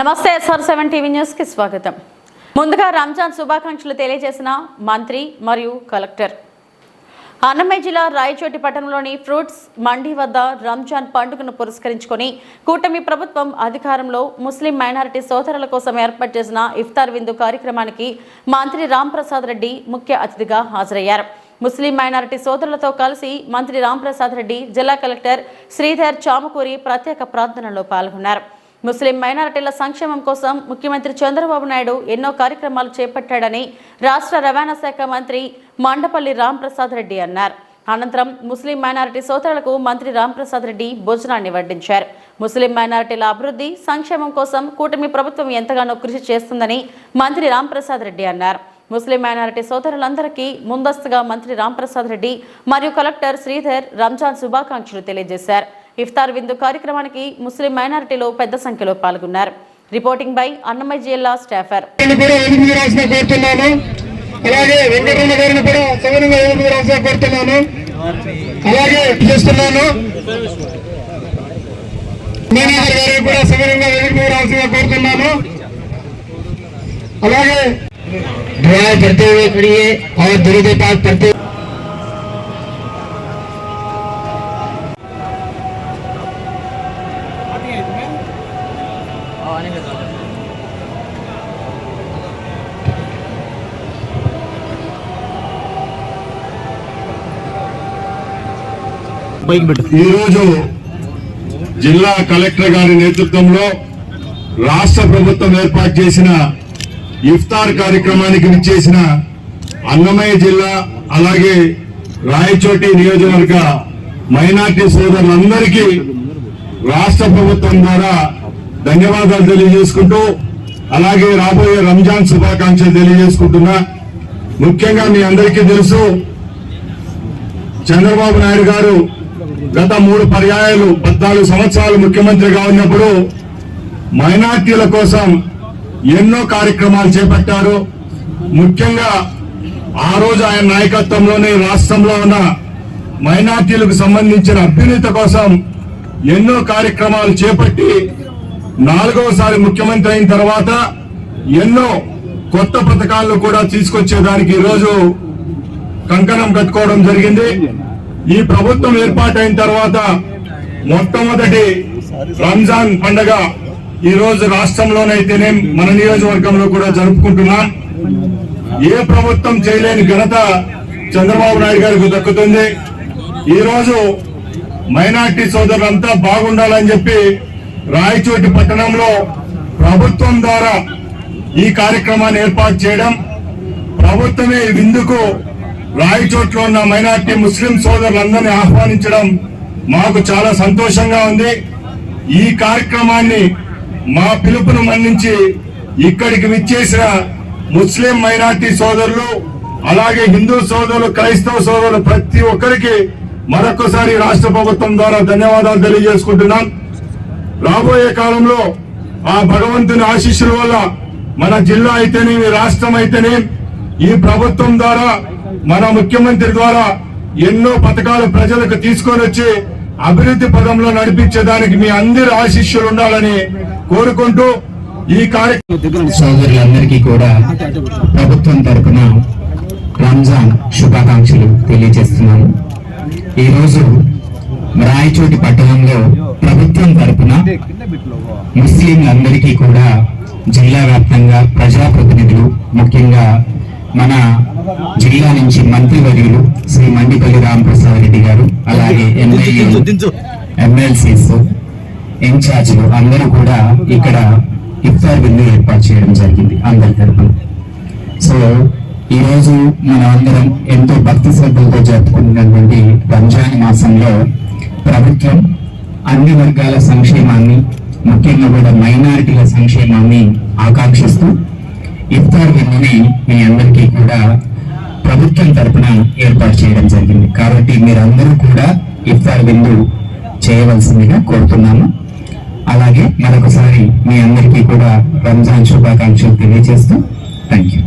నమస్తే SR seven TV న్యూస్కి స్వాగతం. ముందుగా రంజాన్ శుభాకాంక్షలు తెలియజేసిన మంత్రి మరియు కలెక్టర్. అన్నమయ్య జిల్లా రాయచోటి పట్టణంలోని ఫ్రూట్స్ మండీ వద్ద రంజాన్ పండుగను పురస్కరించుకొని కూటమి ప్రభుత్వం అధికారంలో ముస్లిం మైనారిటీ సోదరుల కోసం ఏర్పాటు చేసిన ఇఫ్తార్ విందు కార్యక్రమానికి మంత్రి రాంప్రసాద్ రెడ్డి ముఖ్య అతిథిగా హాజరయ్యారు. ముస్లిం మైనారిటీ సోదరులతో కలిసి మంత్రి రాంప్రసాద్ రెడ్డి జిల్లా కలెక్టర్ శ్రీధర్ చామకూరి ప్రత్యేక ప్రార్థనలో పాల్గొన్నారు. ముస్లిం మైనారిటీల సంక్షేమం కోసం ముఖ్యమంత్రి చంద్రబాబు నాయుడు ఎన్నో కార్యక్రమాలు చేపట్టాడని రాష్ట్ర రవాణా శాఖ మంత్రి మండపల్లి రాంప్రసాద్ రెడ్డి అన్నారు. అనంతరం ముస్లిం మైనారిటీ సోదరులకు మంత్రి రాంప్రసాద్ రెడ్డి భోజనాన్ని వడ్డించారు. ముస్లిం మైనారిటీల అభివృద్ధి సంక్షేమం కోసం కూటమి ప్రభుత్వం ఎంతగానో కృషి చేస్తుందని మంత్రి రాంప్రసాద్ రెడ్డి అన్నారు. ముస్లిం మైనారిటీ సోదరులందరికీ ముందస్తుగా మంత్రి రాంప్రసాద్ రెడ్డి మరియు కలెక్టర్ శ్రీధర్ రంజాన్ శుభాకాంక్షలు తెలియజేశారు. ఇఫ్తార్ విందు కార్యక్రమానికి ముస్లిం మైనారిటీలో పెద్ద సంఖ్యలో పాల్గొన్నారు రిపోర్టింగ్ బై అన్నమయ్య జిల్లా స్టాఫర్ గారిని కూడా ఎనిమిది రాసిన కోరుతున్నాను అలాగే వెంకటరమణ గారిని కూడా సవరంగా ఎనిమిది రాసిన కోరుతున్నాను అలాగే చేస్తున్నాను మేనేజర్ గారిని కూడా సవరంగా ఎనిమిది రాసిన కోరుతున్నాను అలాగే दुआ पढ़ते हुए खड़िए और दुरुद पाक पढ़ते ఈరోజు జిల్లా కలెక్టర్ గారి నేతృత్వంలో రాష్ట్ర ప్రభుత్వం ఏర్పాటు చేసిన ఇఫ్తార్ కార్యక్రమానికి విచ్చేసిన అన్నమయ్య జిల్లా అలాగే రాయచోటి నియోజకవర్గ మైనార్టీ సోదరులందరికీ రాష్ట్ర ప్రభుత్వం ద్వారా ధన్యవాదాలు తెలియజేసుకుంటూ అలాగే రాబోయే రంజాన్ శుభాకాంక్షలు తెలియజేసుకుంటున్నా. ముఖ్యంగా మీ అందరికీ తెలుసు చంద్రబాబు నాయుడు గారు గత మూడు పర్యాయాలు పద్నాలుగు సంవత్సరాలు ముఖ్యమంత్రిగా ఉన్నప్పుడు మైనార్టీల కోసం ఎన్నో కార్యక్రమాలు చేపట్టారు. ముఖ్యంగా ఆ రోజు ఆయన నాయకత్వంలోనే రాష్ట్రంలో ఉన్న మైనార్టీలకు సంబంధించిన అభ్యున్నత కోసం ఎన్నో కార్యక్రమాలు చేపట్టి నాలుగవసారి ముఖ్యమంత్రి అయిన తర్వాత ఎన్నో కొత్త పథకాలను కూడా తీసుకొచ్చేదానికి ఈరోజు కంకణం కట్టుకోవడం జరిగింది. ఈ ప్రభుత్వం ఏర్పాటైన తర్వాత మొట్టమొదటి రంజాన్ పండగ ఈ రోజు రాష్ట్రంలోనైతేనే మన నియోజకవర్గంలో కూడా జరుపుకుంటున్నాం. ఏ ప్రభుత్వం చేయలేని ఘనత చంద్రబాబు నాయుడు గారికి దక్కుతుంది. ఈ రోజు మైనార్టీ సోదరులంతా బాగుండాలని చెప్పి రాయచోటి పట్టణంలో ప్రభుత్వం ద్వారా ఈ కార్యక్రమాన్ని ఏర్పాటు చేయడం ప్రభుత్వమే విందుకు రాయచోట్లో ఉన్న మైనార్టీ ముస్లిం సోదరులందరినీ ఆహ్వానించడం మాకు చాలా సంతోషంగా ఉంది. ఈ కార్యక్రమాన్ని మా పిలుపును మన్నించి ఇక్కడికి విచ్చేసిన ముస్లిం మైనార్టీ సోదరులు అలాగే హిందూ సోదరులు క్రైస్తవ సోదరులు ప్రతి ఒక్కరికి మరొకసారి రాష్ట్ర ప్రభుత్వం ద్వారా ధన్యవాదాలు తెలియజేసుకుంటున్నాం. రాబోయే కాలంలో ఆ భగవంతుని ఆశీస్సుల వల్ల మన జిల్లా అయితేనేమి రాష్ట్రం అయితేనే ఈ ప్రభుత్వం ద్వారా మన ముఖ్యమంత్రి ద్వారా ఎన్నో పథకాలు ప్రజలకు తీసుకొని వచ్చి అభివృద్ధి పదంలో నడిపించేదానికి మీ అందరి ఆశీస్సులు ఉండాలని కోరుకుంటూ ఈ కార్యక్రమం సోదరులందరికీ కూడా ప్రభుత్వం తరఫున రంజాన్ శుభాకాంక్షలు తెలియజేస్తున్నాను. ఈరోజు రాయచోటి పట్టణంలో ప్రభుత్వం తరపున ముస్లింలందరికీ కూడా జిల్లా వ్యాప్తంగా ప్రజాప్రతినిధులు ముఖ్యంగా మన జిల్లా నుంచి మంత్రివర్యులు శ్రీ మండిపల్లి రామప్రసాద్ రెడ్డి గారు అలాగే ఎమ్మెల్యేలు ఎమ్మెల్సీస్ ఇన్ఛార్జీలు అందరూ కూడా ఇక్కడ ఇఫ్తార్ విందు ఏర్పాటు చేయడం జరిగింది అందరి తరపున. సో ఈరోజు మనం అందరం ఎంతో భక్తి శ్రద్ధలతో జరుపుకుంటున్నటువంటి రంజాన్ మాసంలో ప్రభుత్వం అన్ని వర్గాల సంక్షేమాన్ని ముఖ్యంగా కూడా మైనారిటీల సంక్షేమాన్ని ఆకాంక్షిస్తూ ఇఫ్తార్ విందుని మీ అందరికీ కూడా ప్రభుత్వం తరపున ఏర్పాటు చేయడం జరిగింది. కాబట్టి మీరందరూ కూడా ఇఫ్తార్ విందు చేయవలసిందిగా కోరుతున్నాము. అలాగే మరొకసారి మీ అందరికీ కూడా రంజాన్ శుభాకాంక్షలు తెలియజేస్తూ థ్యాంక్ యూ